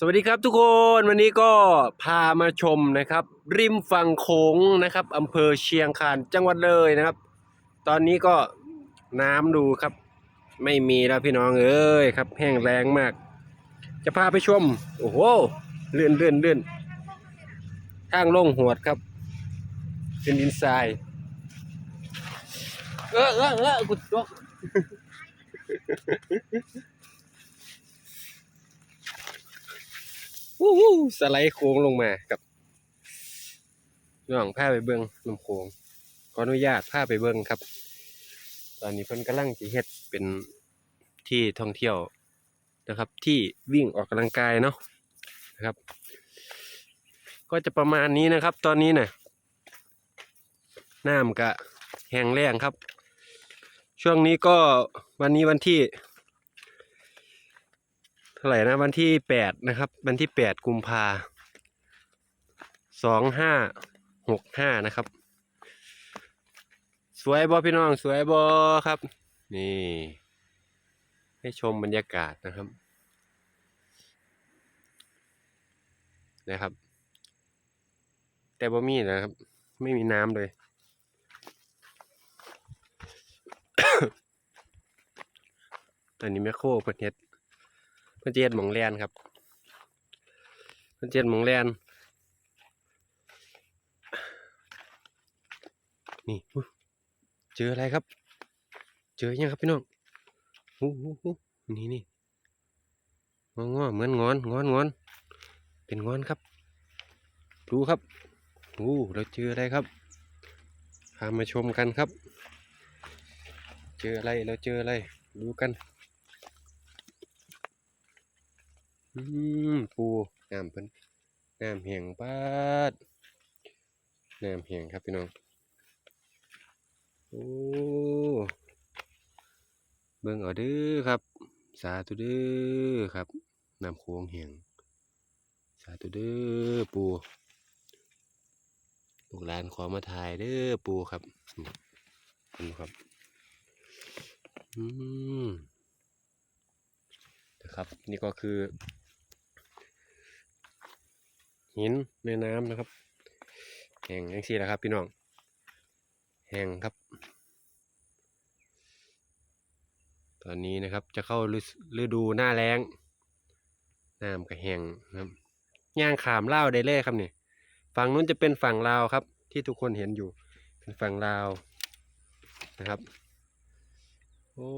สวัสดีครับทุกคนวันนี้ก็พามาชมนะครับ ริมฝั่งโขงนะครับอำเภอเชียงคานจังหวัดเลยนะครับ ตอนนี้ก็น้ำดูครับ ไม่มีแล้วพี่น้องเอ้ยครับ แห้งแรงมาก จะพาไปชม โอ้โหเลื่อนเลื่อนเลื่อนทางลงหวดครับ เป็นดินทรายเออเออเออกุดจก วู้วู้ สไลด์โค้งลงมากับน้องผ้าไปเบิ้งลำโค้งขออนุญาตผ้าไปเบิ้งครับ ตอนนี้เพิ่นกำลังจะเฮ็ดเป็นที่ท่องเที่ยวนะครับ ที่วิ่งออกกำลังกายเนาะนะครับ ก็จะประมาณนี้นะครับ ตอนนี้น่ะน้ำกะแห้งแล้งครับ ช่วงนี้ก็วันนี้วันที่ เท่าไหร่นะวันที่แปดนะครับ วันที่แปดกุมภาสองห้าหกห้านะครับ สวยบอพี่น้องสวยบอครับ นี่ ให้ชมบรรยากาศนะครับนะครับ แต่บ่มีนะครับ ไม่มีน้ำเลย ตอนนี้แม่โคเพิ่นเฮ็ด เพื่อนเจดหมองแลนครับ เพื่อนเจดหมองแลนนี่เจออะไรครับ เจอยังครับพี่น้องหูหูหูนี่นี่งองอเหมือนงอนงอนงอน เป็นงอนครับ ดูครับอู้เราเจออะไรครับพามาชมกันครับ เจออะไรเราเจออะไร ดูกัน อืมปูน้ำเพิ่นน้ำแห้งปาดน้ำแห้งครับพี่น้องโอ้เบิ่งเอาเด้อครับ สาธุเด้อครับน้ำโค้งแห้งสาธุเด้อปูลูกหลานขอมาถ่ายเด้อปูครับนี่เห็นบ่ครับอืมนะครับ นี่ก็คือ หินในน้ำนะครับ แห้งย่างซี่แหละครับพี่น้อง แห้งครับ ตอนนี้นะครับจะเข้าฤดูหน้าแล้งน้ำก็แห้งนะครับย่างขามเล่าได้เลยครับนี่ฝั่งนู้นจะเป็นฝั่งลาวครับ ที่ทุกคนเห็นอยู่เป็นฝั่งลาวนะครับโอ้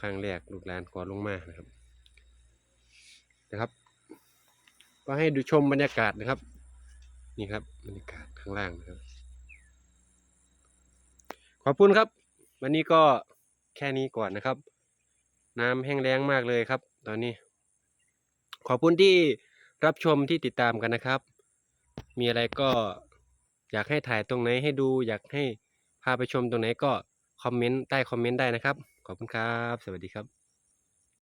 ครั้งแรกลูกหลานขอลงมานะครับนะครับ ก็ให้ดูชมบรรยากาศนะครับ นี่ครับบรรยากาศข้างล่างนะครับ ขอบคุณครับ วันนี้ก็แค่นี้ก่อนนะครับ น้ำแห้งแล้งมากเลยครับ ตอนนี้ ขอบคุณที่รับชมที่ติดตามกันนะครับ มีอะไรก็อยากให้ถ่ายตรงไหนให้ดู อยากให้พาไปชมตรงไหนก็คอมเมนต์ใต้คอมเมนต์ได้นะครับ ขอบคุณครับ สวัสดีครับ